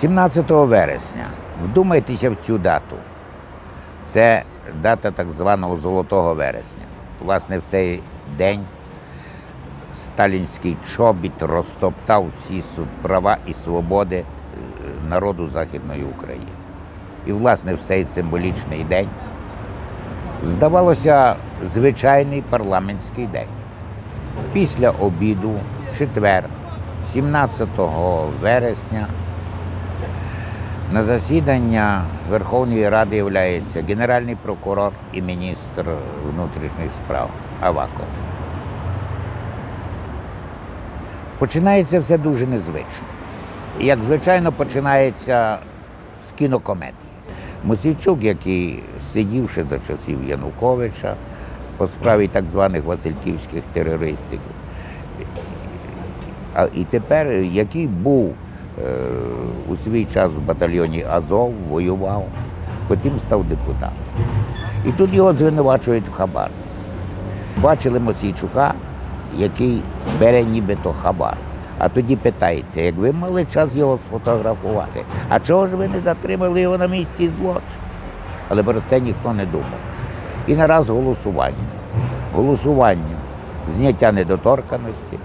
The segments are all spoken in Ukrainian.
17 вересня. Вдумайтеся в цю дату. Це дата так званого Золотого вересня. Власне, в цей день сталінський чобіт розтоптав всі права і свободи е, народу Західної України. І, власне, в цей символічний день здавалося звичайний парламентський день. Після обіду, четвер, 17 вересня, на засідання Верховної Ради являється генеральний прокурор і міністр внутрішніх справ Аваков. Починається все дуже незвично. Як звичайно, починається з кінокомедії. Мосійчук, який сидів ще за часів Януковича по справі так званих Васильківських терористів, а і тепер, який був у свій час в батальйоні Азов, воював, потім став депутатом. І тут його звинувачують в хабарниці. Бачили Мосійчука, який бере нібито хабар. А тоді питається, як ви мали час його сфотографувати, а чого ж ви не затримали його на місці злочину? Але про це ніхто не думав. І нараз голосування. Голосування, зняття недоторканості,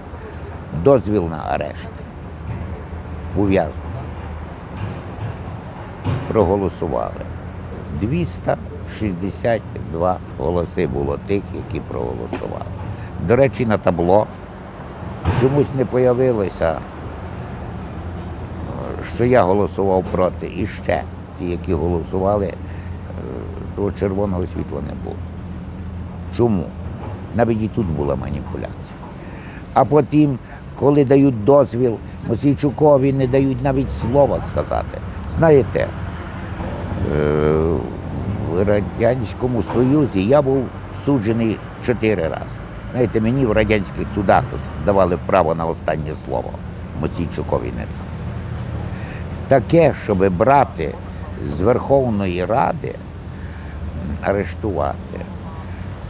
дозвіл на арешт. Ув'язнення. Проголосували. 262 голоси було тих, які проголосували. До речі, на табло чомусь не появилося, е, що я голосував проти. І ще ті, які голосували, е, того червоного світла не було. Чому? Навіть і тут була маніпуляція. А потім, коли дають дозвіл, Мосійчукові не дають навіть слова сказати. Знаєте, е, в Радянському Союзі я був суджений чотири рази. Знаєте, мені в радянських судах давали право на останнє слово. Мосійчукові не дали. Таке, щоб брати з Верховної Ради, арештувати.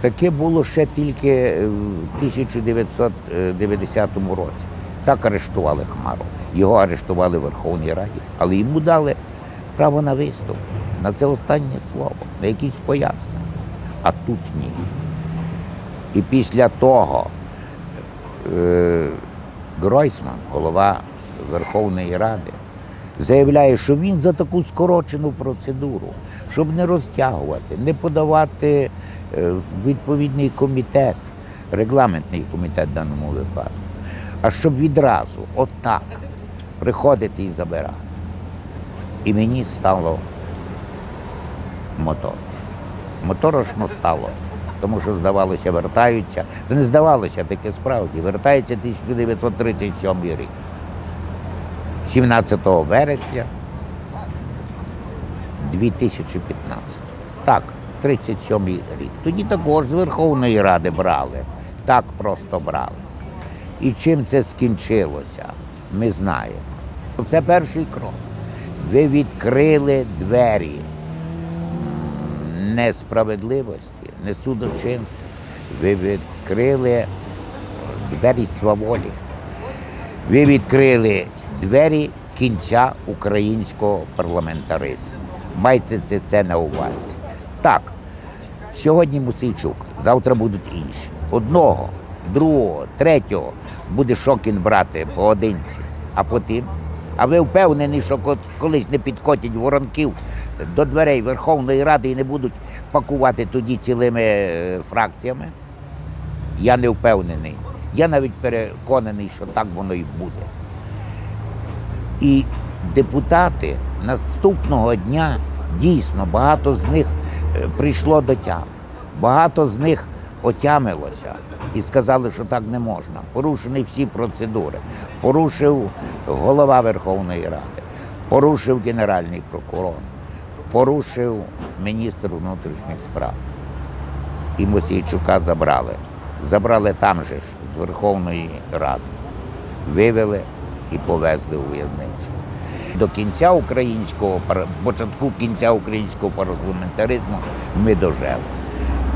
Таке було ще тільки е, в 1990 році. Так арештували Хмару. Його арештували в Верховній Раді, але йому дали право на виступ, на це останнє слово, на якісь пояснення. А тут ні. І після того е, Гройсман, голова Верховної Ради, заявляє, що він за таку скорочену процедуру, щоб не розтягувати, не подавати е, відповідний комітет, регламентний комітет в даному випадку, а щоб відразу, отак, приходити і забирати. І мені стало моторошно. Моторошно стало, тому що, здавалося, вертаються. Та не здавалося, таке справді, вертається 1937 рік. 17 вересня 2015. Так, 37 рік. Тоді також з Верховної Ради брали. Так просто брали. І чим це скінчилося, ми знаємо. Це перший крок. Ви відкрили двері несправедливості, несудочинства. Ви відкрили двері сваволі. Ви відкрили двері кінця українського парламентаризму. Майте це, це на увазі. Так, сьогодні Мусейчук, завтра будуть інші. Одного, другого, третього буде Шокін брати поодинці, а потім. А ви впевнені, що колись не підкотять воронків до дверей Верховної Ради і не будуть пакувати тоді цілими е, фракціями? Я не впевнений. Я навіть переконаний, що так воно і буде. І депутати наступного дня дійсно багато з них прийшло до тями. Багато з них отямилося і сказали, що так не можна. Порушені всі процедури. Порушив голова Верховної Ради, порушив генеральний прокурор, порушив міністр внутрішніх справ. І Мосійчука забрали. Забрали там же ж, з Верховної Ради. Вивели і повезли у в'язницю. До кінця українського початку кінця українського парламентаризму ми дожили.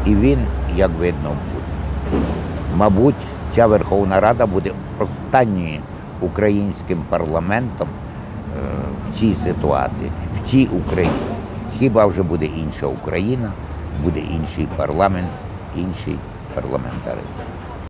І він, як видно, буде. Мабуть, ця Верховна Рада буде останньою українським парламентом, е, в цій ситуації, в цій Україні. Хіба вже буде інша Україна, буде інший парламент, інший парламентаризм.